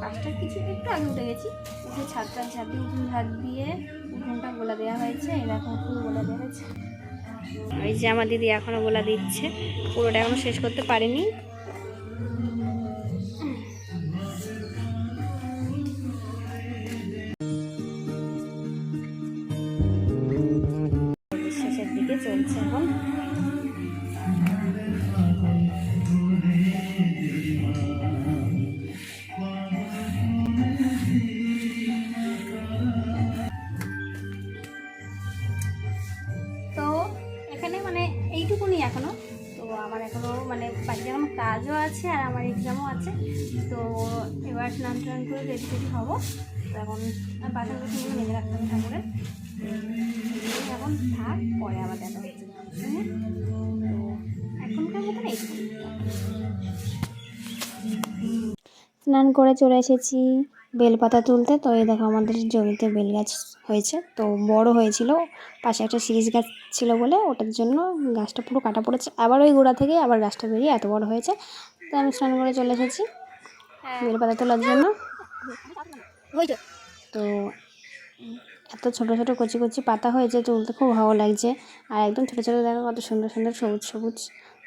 পাঁচটার কিছু একটু আগে উঠে গেছি। উঠে ছাদটা দিয়ে উঠুন ঝাঁপ দিয়ে উঠোনটা গোলা দেওয়া হয়েছে দেখো উঠুন গোলা দেওয়া হয়েছে। এই যে আমার দিদি এখনও গোলা দিচ্ছে, পুরোটা এখনও শেষ করতে পারিনি। শেষের দিকে চলছে এখন। হব। এখন বাসন কুসনগুলো মেজে রাখতে হবে ঠাকুরের এখন থাক পরে আবার দেখা হচ্ছে। হ্যাঁ? তো এখনকার মতন এইটুকুনি স্নান করে চলে এসেছি বেলপাতা তুলতে। তো এই দেখো আমাদের জমিতে বেল গাছ হয়েছে। তো বড় হয়েছিল। পাশে একটা সিরিজ গাছ ছিল বলে ওটার জন্য গাছটা পুরো কাটা পড়েছে। আবার ওই গোড়া থেকে আবার গাছটা বেরিয়ে এত বড় হয়েছে। তো আমি স্নান করে চলে এসেছি বেলপাতা তোলার জন্য। তো, এত ছোটো ছোটো কচি কচি পাতা হয়েছে, তুলতে খুব ভালো লাগছে। আর একদম ছোটো ছোটো দেখো, কত সুন্দর সুন্দর সবুজ সবুজ।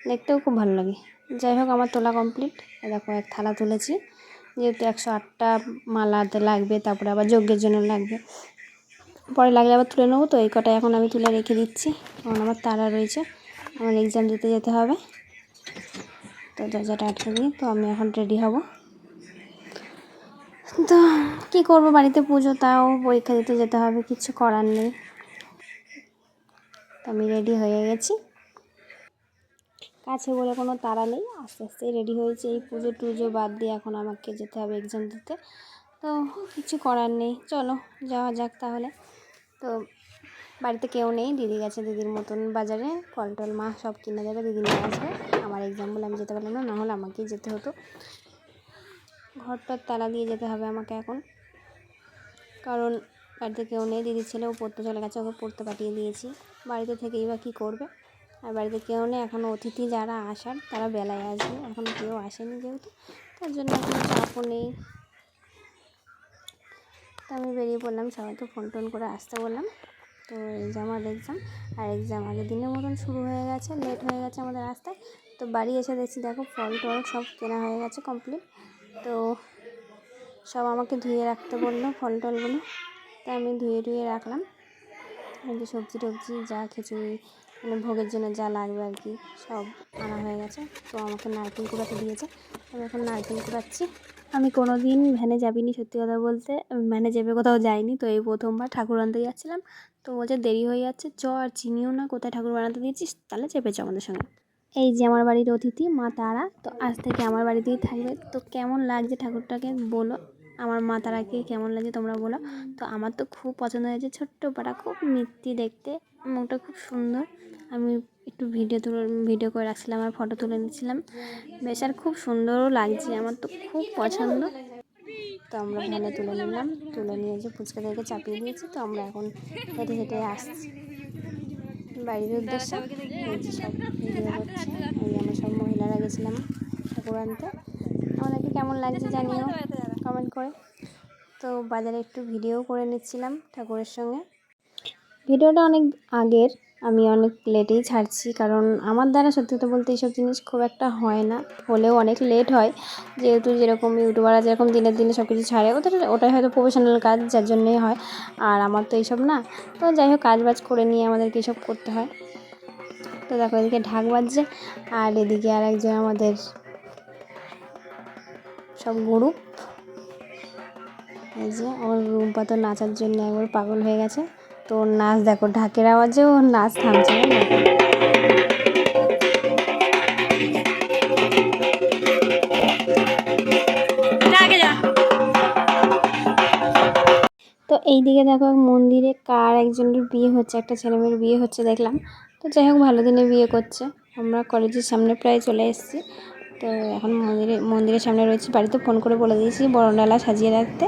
দেখতেও খুব ভালো লাগে। যাই হোক, আমার তোলা কমপ্লিট দেখো, এক থালা তুলেছি। যেহেতু একশো আটটা মালাতে লাগবে, তারপরে আবার যজ্ঞের জন্য লাগবে। পরে লাগলে আবার তুলে নেব তো, এই কটা এখন আমি তুলে রেখে দিচ্ছি। কারণ আমার তারা রয়েছে। আমার এক্সাম দিতে যেতে হবে। তো দরজাটা আটকে দিয়ে তো আমি এখন রেডি হব। তো কী করব, বাড়িতে পুজো, তাও পরীক্ষা দিতে যেতে হবে, কিছু করার নেই। আমি রেডি হয়ে গেছি। কাছে বলে কোনো তাড়া নেই, আস্তে আস্তে রেডি হয়েছে। এই পুজো টুজো বাদ দিয়ে এখন আমাকে যেতে হবে এক্সাম দিতে। তো কিছু করার নেই, চলো যাওয়া যাক তাহলে। তো বাড়িতে কেউ নেই, দিদি গেছে দিদির মতন বাজারে, ফল টল মা সব কিনে দেবে, দিদি নিয়ে আসবে। আমার এক্সাম বলে আমি যেতে পারলাম না, নাহলে আমাকেই যেতে হতো। ঘরটার তালা দিয়ে যেতে হবে আমাকে এখন। কারণ বাড়িতে কেউ নেই দিদির ছেলেও পড়তে চলে গেছে, ওকে পড়তে পাঠিয়ে দিয়েছি। বাড়িতে থেকেই বা কী করবে? আর বাড়িতে কেউ নেই, এখন অতিথি যারা আসার, তারা বেলায় আসবে। এখন কেউ আসেনি যেহেতু, তার জন্য এখন চাপও নেই। তো আমি বেরিয়ে পড়লাম সবাইকে ফোন টোন করে আসতে বললাম। তো যে আমার এক্সাম আর এক্সাম আগের দিনের মতন শুরু হয়ে গেছে লেট হয়ে গেছে আমাদের রাস্তায়। তো বাড়ি এসে দেখছি, দেখো ফল টল সব কেনা হয়ে গেছে কমপ্লিট তো সব আমাকে ধুয়ে রাখতে বলল, ফল টলগুলো। তো আমি ধুয়ে ধুয়ে রাখলাম। যে সবজি টবজি, যা খিচুড়ি মানে ভোগের জন্য যা লাগবে আর কি, সব আনা হয়ে গেছে। তো আমাকে নারকেল কুড়াতে দিয়েছে। আমি এখন নারকেল কুড়াচ্ছি। আমি কোনো দিন ভ্যানে যাবিনি, সত্যি কথা বলতে। ভ্যানে যাবে কোথাও যাইনি, তো এই প্রথমবার ঠাকুর আনতে যাচ্ছিলাম। তো বলছে দেরি হয়ে যাচ্ছে, চ আর চিনিও না, কোথায় ঠাকুর বানাতে দিয়েছিস? তাহলে চেপেছ আমাদের সঙ্গে। এই যে আমার বাড়ির অতিথি, মা তারা। তো আজ থেকে আমার বাড়িতেই থাকবে। তো কেমন লাগছে ঠাকুরটাকে বলো? আমার মা তারাকে কেমন লাগছে তোমরা বলো? তো আমার তো খুব পছন্দ হয়েছে ছোট্ট পাটা খুব মিষ্টি দেখতে। মুখটা খুব সুন্দর। আমি একটু ভিডিও তুলে ভিডিও করে রাখছিলাম আর ফটো তুলে নিচ্ছিলাম। বেশ, আর খুব সুন্দরও লাগছে। আমার তো খুব পছন্দ। তো আমরা ভ্যানে তুলে নিলাম। তুলে নিয়ে যে ফুচকাদেরকে চাপিয়ে দিয়েছি। তো আমরা এখন হেঁটে হেঁটে আসছি। বাড়ির উদ্দেশ্যে এই সব ভিডিও আমরা সব মহিলারা গেছিলাম ঠাকুর আনতে আমাদেরকে কেমন লাগছে জানিও কমেন্ট করে। তো বাজারে একটু ভিডিও করে নিচ্ছিলাম ঠাকুরের সঙ্গে। ভিডিওটা অনেক আগের। আমি অনেক লেটেই ছাড়ছি, কারণ আমার দ্বারা সত্যি কথা বলতে এইসব জিনিস খুব একটা হয় না। হলেও অনেক লেট হয়। যেহেতু যেরকম ইউটিউবাররা যেরকম দিনের দিনে সব কিছু ছাড়ে, ওদের, ওটাই হয়তো প্রফেশনাল কাজ যার জন্যই হয়। আর আমার তো এইসব না। তো যাই হোক কাজ বাজ করে নিয়ে আমাদেরকে এইসব করতে হয়। তো দেখো, এদিকে ঢাক বাজছে, আর এদিকে আর একজন আমাদের সব গ্রুপ এই যে আমার রুম্পা তো নাচার জন্য একবার পাগল হয়ে গেছে। তো নাচ দেখো ঢাকের আওয়াজে ওর নাচ থামছে তো এইদিকে দেখো মন্দিরে কার একজনের বিয়ে হচ্ছে একটা ছেলে মেয়ের বিয়ে হচ্ছে দেখলাম। তো যাই হোক ভালো দিনে বিয়ে করছে। আমরা কলেজের সামনে প্রায় চলে এসেছি। তো এখন মন্দিরে মন্দিরের সামনে রয়েছে। বাড়িতে ফোন করে বলে দিয়েছি বড় বড়ডালা সাজিয়ে রাখতে।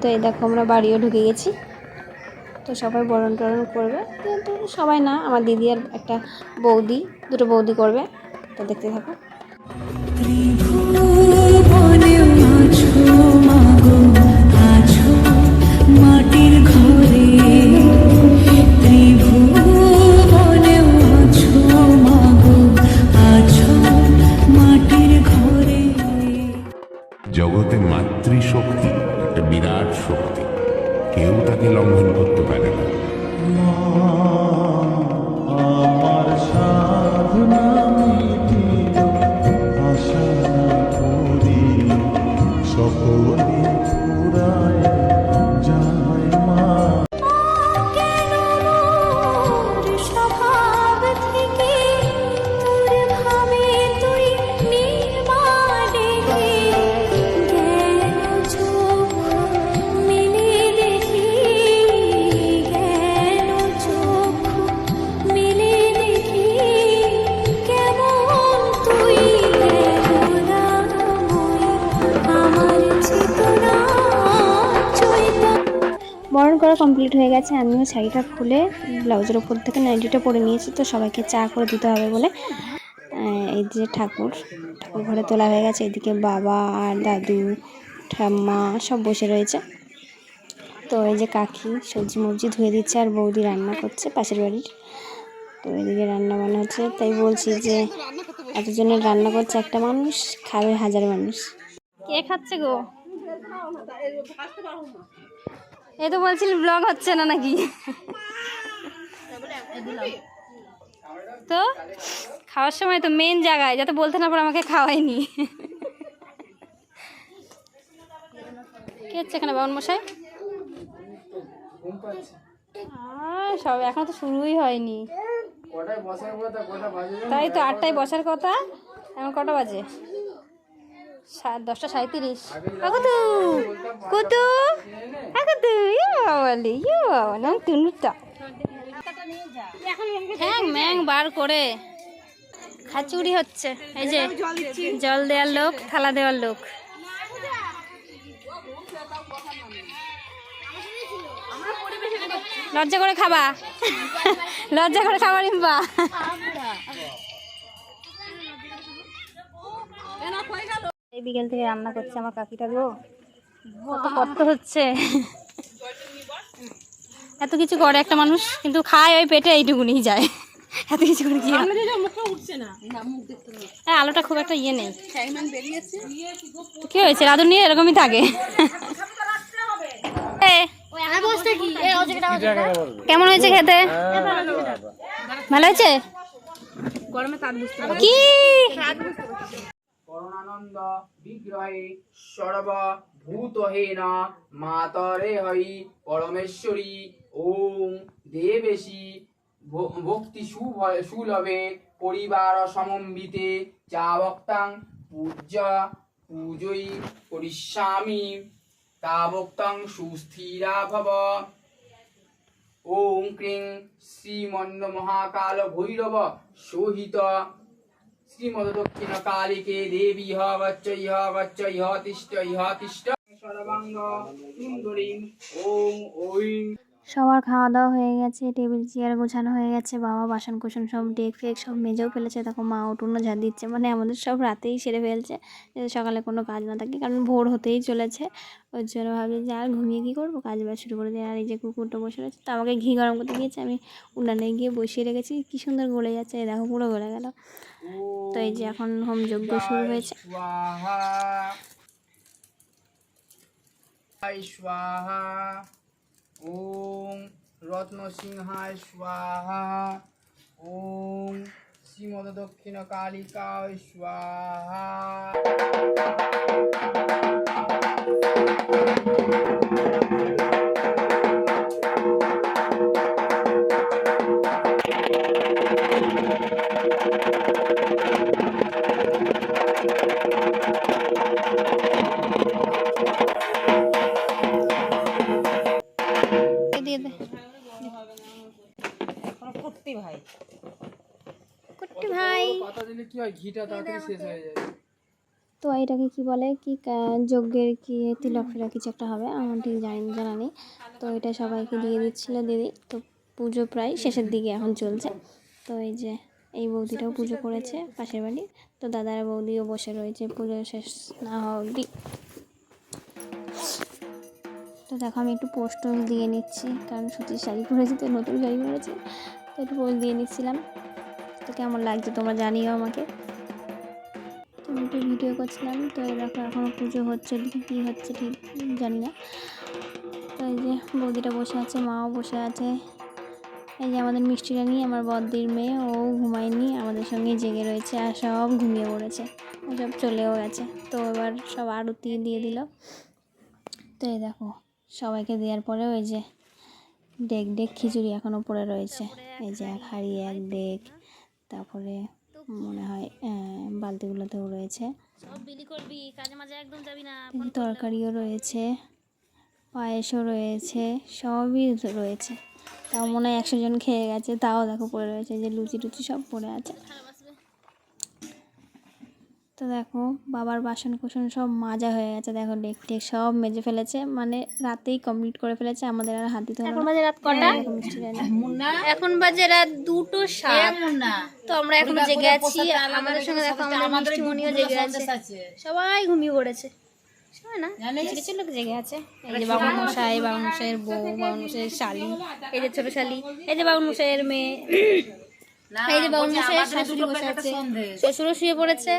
তো এই দেখো আমরা বাড়িও ঢুকে গেছি। তো সবাই বরণ টরণ করবে। কিন্তু সবাই না আমার দিদি আর একটা বৌদি দুটো বৌদি করবে। তো দেখতে থাকো। ত্রিভুবনে আছো মাগো আছো মাটির ঘরে। ত্রিভুবনে আছো মাগো আছো মাটির ঘরে। জগতে মাতৃশক্তি একটা বিরাট শক্তি। কেউ তাকে লঙ্ঘন করতে পারে না। বরণ করা কমপ্লিট হয়ে গেছে। আমিও শাড়িটা খুলে ব্লাউজের ওপর থেকে নাইটিটা পরে নিয়েছি তো সবাইকে চা করে দিতে হবে বলে। এই যে ঠাকুর ঠাকুর ঘরে তোলা হয়ে গেছে। এদিকে বাবা আর দাদু, ঠাম্মা সব বসে রয়েছে। তো এই যে কাকি সবজি মবজি ধুয়ে দিচ্ছে আর বৌদি রান্না করছে পাশের বাড়ির। তো এদিকে রান্না বান্না হচ্ছে। তাই বলছি যে এতজনের রান্না করছে, একটা মানুষ খাবে হাজার মানুষ। কে খাচ্ছে গো? এই তো বলছিল ব্লগ হচ্ছে না নাকি? তো খাওয়ার সময় তো মেন জায়গায় যাতে বলতে না পারে আমাকে খাওয়াইনি কে হচ্ছে এখানে বাবন মশাই? সব এখন তো শুরুই হয়নি। তাই তো আটটায় বসার কথা এখন কটা বাজে? দশটা সাঁত্রিশ কুতু কুতু কুতু ইয়ে বাবালি ইয়ে নাম টুনুটা হ্যাং ম্যাং বার করে খাচুড়ি হচ্ছে। এই যে জল দেওয়ার লোক, থালা দেওয়ার লোক। লজ্জা করে খাবা। লজ্জা করে খাবার রিম্বা এই বিকেল থেকে রান্না করছে আমার কাকিটা গো। কত কষ্ট হচ্ছে। এত কিছু করে একটা মানুষ কিন্তু খায় ওই পেটে এইটুকুনি যায়। এত কিছু করে কি হয়? হ্যাঁ আলোটা খুব একটা ইয়ে নেই। কি হয়েছে? রাধুর নিয়ে এরকমই থাকে। এ, কেমন হয়েছে খেতে? ভালো হয়েছে? কি? করুণানন্দ বিগ্রহে সর্বভূতহেন মাতরে হই পরমেশ্বরী। ওম দেবেশী ভক্তি সুলভে পরিবার সমন্বিতে যা বক্তাং পূজ্য পূজয়ী করিষ্যামি। তা বক্তাং সুস্থিরা ভব। ওম ক্রিং শ্রীমন্ন মহাকাল ভৈরব সহিত শ্রীমদ দক্ষিণ কালিকে দেবী হ বচ্চ ইহ বচ্চ ইহ তিষ্ঠ ইহ তিষ্ঠ সর্বাঙ্গ সুন্দরী ওম ঐং সবার খাওয়া দাওয়া হয়ে গেছে, টেবিল, চেয়ার গোছানো হয়ে গেছে, বাবা বাসন কুসন সব ডেক ফেক সব মেজেও ফেলেছে তখন মা উঠোনো ঝাঁ দিচ্ছে মানে আমাদের সব রাতেই সেরে ফেলছে, যাতে সকালে কোনো কাজ না থাকে, কারণ ভোর হতেই চলেছে, ওই জন্য ভাবছি যে আর ঘুমিয়ে কী করব, কাজ বাজ শুরু করে দিয়ে, আর এই যে কুকুরটা বসে রয়েছে, তো আমাকে ঘি গরম করতে গিয়েছে আমি উনানে গিয়ে বসিয়ে রেখেছি, কী সুন্দর গলে যাচ্ছে দেখো পুরো গলে গেল। তো এই যে এখন হোম যজ্ঞ শুরু হয়েছে। স্বাহা। ওম রত্নসিংহায় স্বাহা। ওম শ্রীমদ দক্ষিণ কালিকায় স্বাহা। ঘিটা তাড়াতাড়ি শেষ হয়ে যায়। তো এটাকে কি বলে? কি যজ্ঞের কি তিলক ফিরা কিছু একটা হবে আমার ঠিক জানি জানা নেই। তো এটা সবাইকে দিয়ে দিচ্ছিল দিদি। তো পুজো প্রায় শেষের দিকে এখন চলছে। তো এই যে এই বৌদিটাও পুজো করেছে পাশের বাড়ি। তো দাদার বৌদিও বসে রয়েছে পুজো শেষ না হওয়া অবধি। তো দেখো আমি একটু পোস্ট দিয়ে নিচ্ছি কারণ সুতির শাড়ি পরেছি তো নতুন শাড়ি পরেছি। তো একটু পোস্ট দিয়ে নিচ্ছিলাম। তো কেমন লাগছে তোমরা জানিও আমাকে। একটু ভিডিও করছিলাম, তো এই দেখো এখনও পুজো হচ্ছে কী হচ্ছে ঠিক জানি না। তো এই যে বৌদিটা বসে আছে, মাও বসে আছে। এই যে আমাদের মিষ্টিটা নিয়ে আমার বদ্দির মেয়ে, ও ঘুমায়নি, আমাদের সঙ্গে জেগে রয়েছে আর সব ঘুমিয়ে পড়েছে সব চলেও গেছে। তো এবার সব আরতি দিয়ে দিল। তো এই দেখো, সবাইকে দেওয়ার পরে ওই যে ডেক ডেক খিচুড়ি এখনও পড়ে রয়েছে। এই যে এক হাঁড়ি, এক ডেক, তারপরে মনে হয় আহ, বালতিগুলোতেও রয়েছে। তরকারিও রয়েছে পায়েসও রয়েছে সবই রয়েছে। তাও মনে হয় একশো জন খেয়ে গেছে তাও দেখো পড়ে রয়েছে যে লুচি টুচি সব পড়ে আছে। তো দেখো বাবার বাসন কোসন সব মাজা হয়ে গেছে। দেখো ডেক টেক সব মেজে ফেলেছে। মানে রাতেই কমপ্লিট করে ফেলেছে। আমাদের আর হাতি তো এখন বাজে রাত কটা? এখন বাজে রাত দুটো সাত। তো আমরা এখন জেগে আছি। আমাদের সঙ্গে দেখো আমাদের মিষ্টিমণিও জেগে আছে। সবাই ঘুমিয়ে পড়েছে। না? কিছু কিছু লোক জেগে আছে। এই যে বাবুল মশাই বাবুল মশাইয়ের বউ বাবুল মশাইয়ের শালি। এই যে ছোট শালি। এই যে বাবুল মশাইয়ের মেয়ে। এই যে মশাইয়ের শাশুড়ি বসে আছে। শ্বশুরও শুয়ে পড়েছে।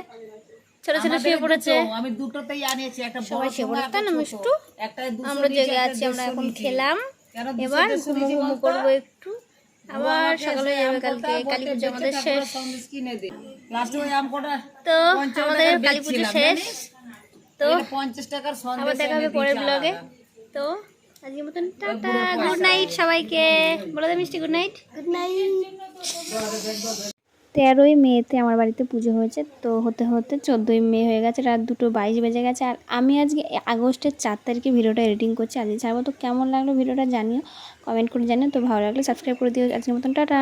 ছোট ছোট শুয়ে পড়েছে। আমি দুটোতেই আনিয়েছি একটা সবাই শুয়ে পড়েছে। তাই না মিষ্টু? আমরা জেগে আছি আমরা এখন খেলাম। এবার ঘুমো ঘুমো করব একটু। আবার সকালে যাবে কালকে কালী পুজো আমাদের শেষ। তো আমাদের কালী পুজো শেষ। তো পঞ্চাশ টাকার আবার দেখা হবে পরের ব্লগে তো আজকের মতন টাটা গুড নাইট সবাইকে। বলে দে মিষ্টি গুড নাইট গুড নাইট তেরোই মেতে আমার বাড়িতে পুজো হয়েছে। তো হতে হতে চোদ্দোই মে হয়ে গেছে, রাত দুটো বাইশ বেজে গেছে। আর আমি আজকে আগস্টের চার তারিখে ভিডিওটা এডিটিং করছি। আজকে ছাড়বো তো কেমন লাগল ভিডিওটা জানিও কমেন্ট করে জানিও। তো ভালো লাগলে সাবস্ক্রাইব করে দিও। আজকের মতন, টাটা!